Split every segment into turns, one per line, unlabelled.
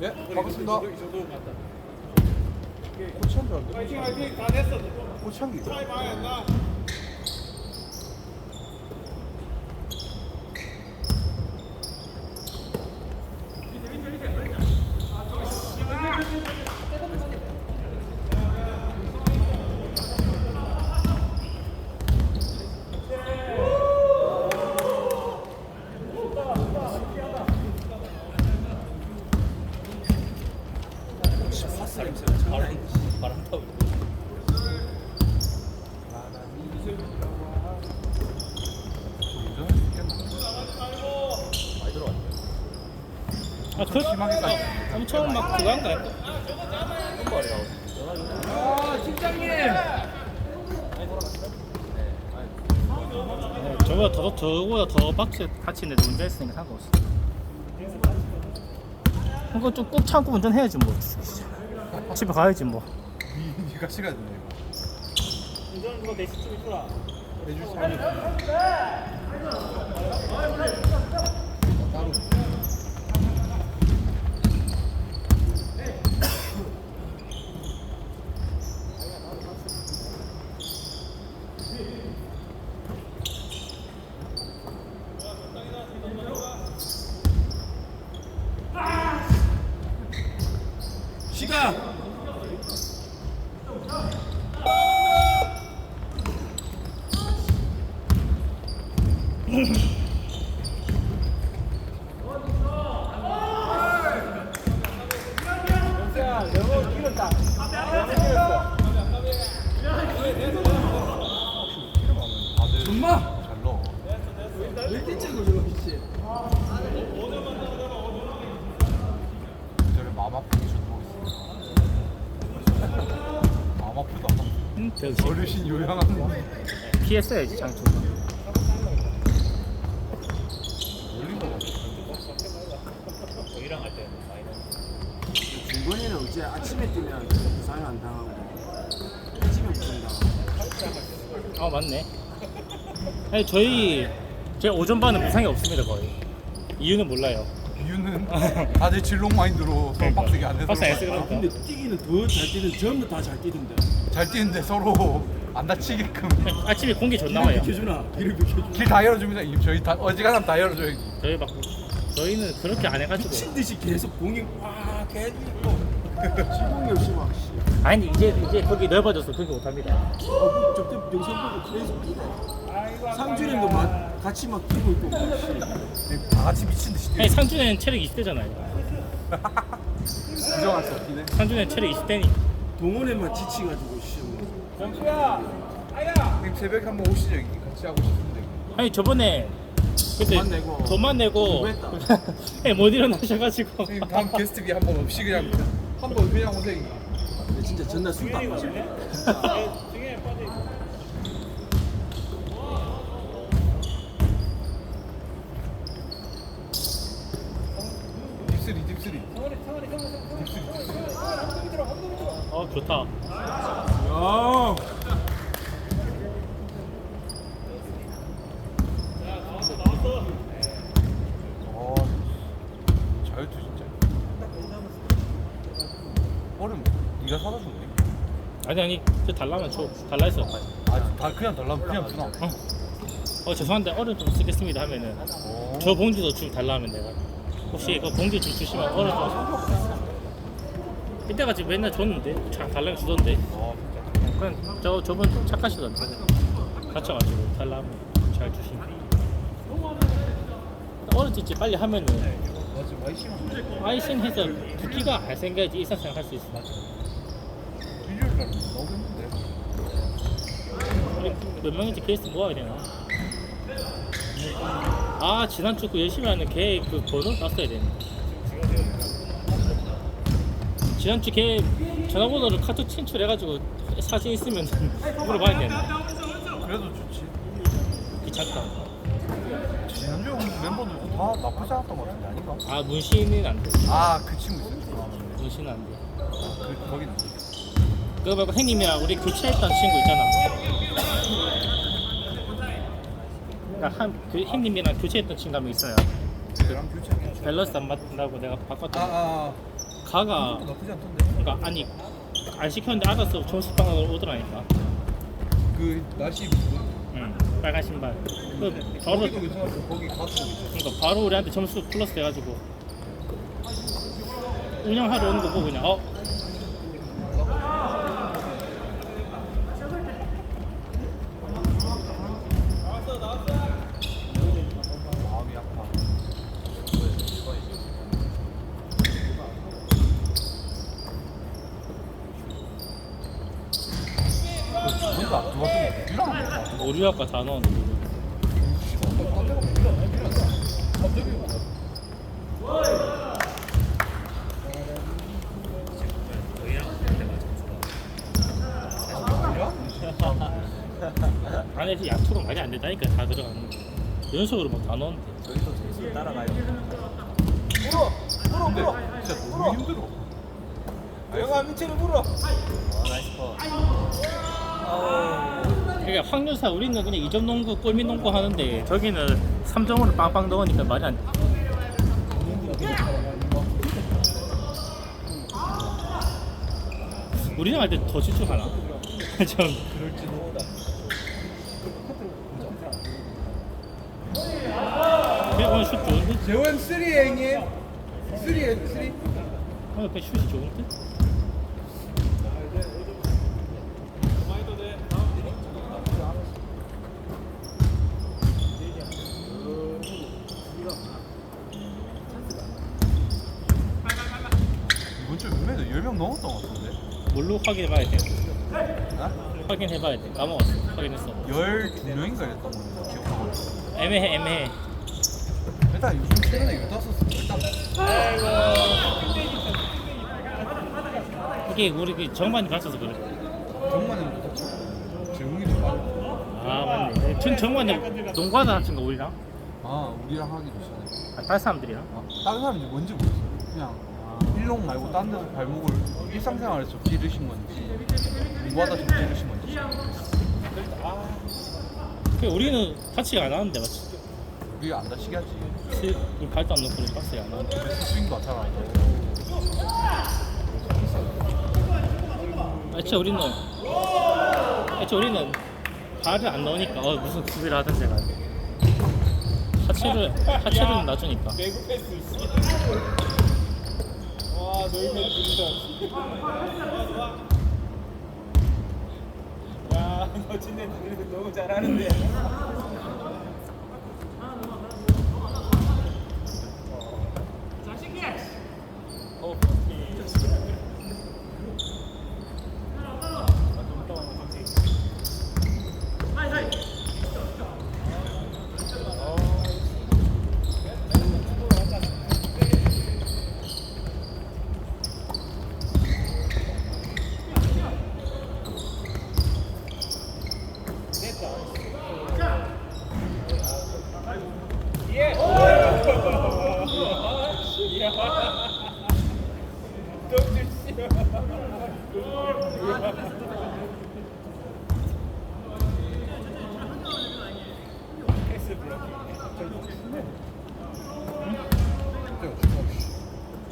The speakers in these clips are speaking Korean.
네, 반갑습니다.
이 정도 맞다. 파이팅 파이팅 다 됐어. 나.
바람 타고
운전할 수 있겠나?
많이 들어왔네.
아, 그. 아, 엄청 막 그거한가요? 네, 저보다 더, 저보다 더 박스 같이 있는데 운전했으니까 상관없어. 그거 좀 꾹 참고 운전해야지 뭐. 집에 가야지 뭐.
니- 니가 시간 이거.
운전 뭐 4시쯤 있더라.
해줄 사람이 없네. 따로.
시간.
다들
정말?
잘 넣어.
왜 찍어 저거 씨.
저래 마음 아프게 주고 있어. 마음 아프다.
응, 역시.
어르신 요양하는
피했어야지,
넣었는데.
중건이는 어째 아침에 뛰면 부상을 안 당하고 아침에 부상 당하고
아, 맞네. 아니, 저희, 제 오전 반은 부상이 없습니다, 거의. 이유는 몰라요.
이유는 다들 질롱 마인드로 서로 빡세게 안 해서 그런
아,
거야.
근데 뛰기는 더 잘 뛰는 전부 다 잘 뛰던데
잘 뛰는데 서로 안 다치게끔
아침에 공기 존나 와요.
비켜주나 길을 비켜주나
길 다 열어줍니다. 이- 저희 다 어지간하면 다 열어줘요.
저희 막, 저희는 그렇게 안 해가지고.
미친 듯이 계속 공이 와 계속 지공이 없이 막 씨.
아니, 이제, 이제 거기 넓어져서 그렇게 못합니다.
어, 저때 영상 보고 계속 뛰네 상준이도 막 같이 막 뛰고 있고 막 씨.
다 같이 미친 듯이.
아니, 상준에는 체력 20대잖아요.
인정할 수 없긴 해.
상준에는 체력 20대니.
동원에만 지치가지고 씨.
형님 새벽에 한번 오시죠. 여기 같이 하고 싶은데.
아니, 저번에. 그때
돈만 내고.
돈만 내고.
공부했다.
예, 못 일어나셔가지고.
형님 다음 게스트비 한번 없이 그냥 한번 그냥 오세요.
근데 진짜 전날 술도 안 마시고
딥스리.
어, 좋다.
야
어, 자유투 진짜. 얼음 네가 사다 줬네.
아니, 아니, 저 달라면 줘. 달라 했어.
아, 다 그냥 달라면 그냥 주나.
어. 어, 죄송한데 얼음 좀 쓰겠습니다 하면은.
오.
저 봉지도 좀 달라 하면 내가. 혹시 그 봉지 좀 주시면 얼음 좀. 이때까지 맨날 줬는데. 잘 달라면 주던데.
어,
그냥 저 저분 좀 착하시던데 갇혀가지고 달라면 잘 주시면 어느 찌찌 빨리 하면은
맞지 와이시만.
아이싱 해서 붓기가 안 생겨야지 일상생활 할 수 있어 몇 명인지 케이스 모아야 되나 아 지난 주그 열심히 하는 걔 그 번호 땄어야 되네 지난 주 걔 전화번호를 카톡 친출해가지고 사진 있으면 물어봐야 되네
그래도 좋지.
귀찮다
지난주 멤버들도 다 나쁘지 않았던 것 같은데 아닌가?
아 문신은 안돼
아, 그 친구 있었지.
문신은 안돼
아, 그 거기는.
그거 말고 형님이랑 우리 교체했던 친구 있잖아. 그러니까 한 그, 형님이랑 교체했던 친구 한명 있어요.
교체하면
밸런스 안 맞는다고 내가 바꿨잖아.
아아
가가
나쁘지 않던데
그러니까 아니 안 시켰는데 알아서 점수 방으로 오더라니까.
그 날씨
응. 빨간 신발. 그 바로
거기도 괜찮았어 거기
그러니까 바로 우리한테 점수 플러스 돼가지고 운영하러 오는 거 보고 그냥 어
마음이 아파 뭔가 안 좋았던 거 같아
오류학과 다 넣었는데. 안에 지 약초가 말이 안 된다니까 다 들어가는 거. 연속으로 막다 넣었는데.
저기서 제수 따라가요.
물어 물어 물어 진짜 너무 힘들어 영아 민채를 물어
아, 나이스 컷.
그러니까 확률상 우리는 그냥 2점 농구, 골밑 농구 하는데 저기는 3점으로 빵빵 넣으니까 말이 안 돼. 우리랑 할 때 더 집중하나? 좀
그럴지도.
그냥 오늘 슛 좋은데?
재원 3 형님 3 3
오늘 그냥 슛이 좋은데?
100 넘었던 것 같은데?
뭘로 확인해봐야 돼?
아?
확인해봐야 돼. 까먹었어. 확인했어.
12명인가 이랬던 걸로 기억하고
애매해 애매해.
일단 요즘 최근에 유다소스 일단
이게 우리 그 정반이 갔어서 그래.
정만은 못했죠 제공이도
아 맞네. 전 정반이 농구하다 합친가 우리랑?
아 우리랑 하기도 전에
아, 다른 사람들이랑.
아, 다른 사람이 뭔지 모르겠어 그냥 일롱 말고 딴 데서 발목을 일상생활에서 기르신 건지 공부하다 좀 기르신 건지
그 우리는 타치가 안 하는데 맞지?
우리가 안 다치게 하지
스- 이 발도 안 넣고 박스에 안 하는데.
스윙도 잘안 하고
애초에 우리는 애초에 우리는 발을 안 넣으니까 어 무슨 구비를 하든지 가 하체를 하체를 놔주니까
매구 패스. 야, 너 진짜 너무 잘하는데.
어,
패스 블로킹.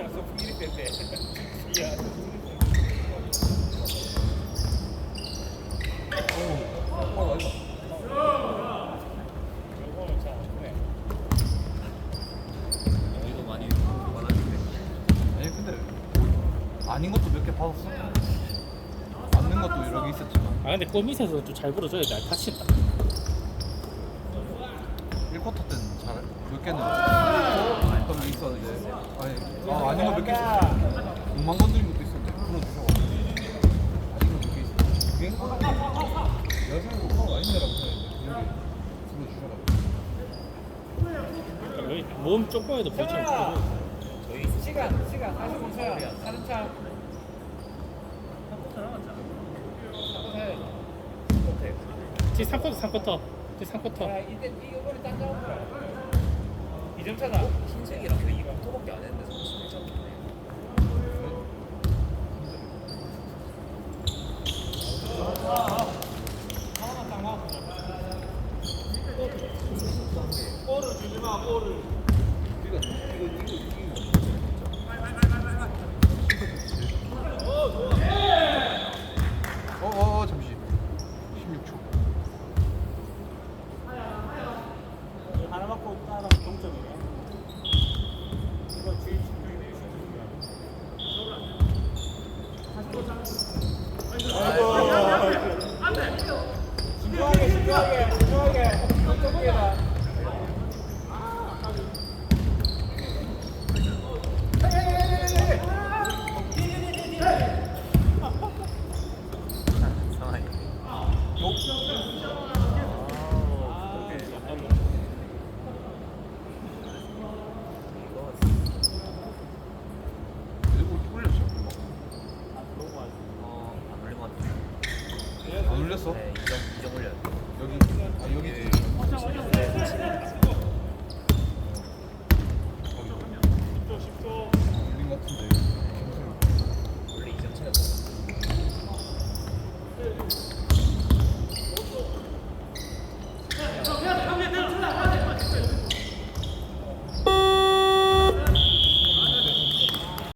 야, 소풍일이 됐대. 야, 요거는 잘안 보네.
여기도 많이 많아지네.
아니 근데 아닌 것도 몇 개 받았어 맞는 것도 여러 개 있었지만
아 근데 골밑에서 좀 잘 불어줘야 돼. 다친다.
1쿼터 때는 잘몇 개는 어떤 게 있었는데. 아니 아, 아닌 거몇개 있었어? 공만 건드린 것도 있었는데. 풀어주셔가지고 아닌 거몇개 있었어. 그게 생각해도 파울 아닌데라고 생각했는데. 그게 풀어주셔가지고.
여기 몸 조금이라도 부딪히면
저희
시간, 시간. 45초. 사는 차.
지 3쿼터 3쿼터 지 3쿼터
이때 이거 머리 딴 거야. 이정찬아.
흰색이랑 그 이거 토밖에 안 했는데 선수 괜찮네. 음.